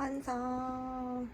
완성.